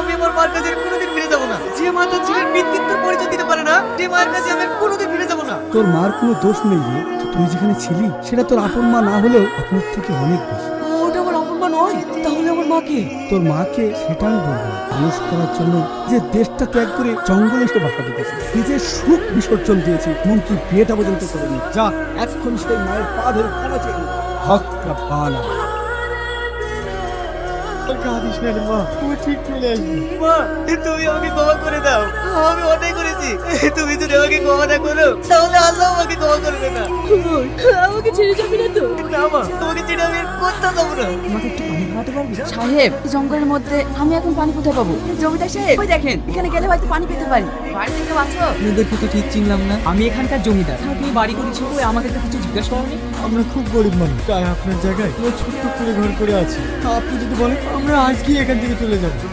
আমি আমার মার কাছে কোনোদিন ফিরে যাব না। যে মা তার ছেলের মৃত্যুর পরিচয় দিতে পারে না যে মায়ের কাছে আমি কোনোদিন ফিরে যাব না। তোর মার কোনো দোষ নেই রে। তুই যেখানে ছিলি সেটা তোর আপন মা না হলেও আপনার থেকে অনেক বেশি। ওটা আমার আপন মা নয়। তাহলে আমার মাকে তোর মাকে সেটা আমি বলব মানুষ করার জন্য যে দেশটা ত্যাগ করে জঙ্গলে এসে বাসা দিতেছে নিজের সুখ বিসর্জন দিয়েছি এমনকি বিয়েটা পর্যন্ত করেনি। যা এখন সেই মায়ের পা ধরে ক্ষমা চেয়ে নে। কাঁদিস না মা। তুই ঠিক চলে আসবি। মা তুমি আমাকে ক্ষমা করে দাও। করেছি তুমি যদি আমাকে ক্ষমা না করো তাহলে আল্লাহ আমাকে ক্ষমা করবে না। আমাকে ছেড়ে যাবি না তো? না মা তোমাকে ছেড়ে আমি কোথাও যাব না। আমাকে একটু পানি খাওয়াতে পারবি? সাহেব জঙ্গলের মধ্যে আমি এখন পানি কোথায় পাবো? জমিদার সাহেব ওই দেখেন এখানে গেলে হয়তো পানি পেতে পারি। বাড়ি থেকে বাঁচো তো ঠিক চিনলাম না। আমি এখানকার জমিদার। তুমি বাড়ি করেছ বলে আমাদের তো কিছু জিজ্ঞাসা করনি আমরা খুব গরিব মানুষ। তাই আপনার জায়গায় ছোট্ট করে ঘর করে আছি। আপনি যদি বলেন আমরা আজকেই এখান থেকে চলে যাব।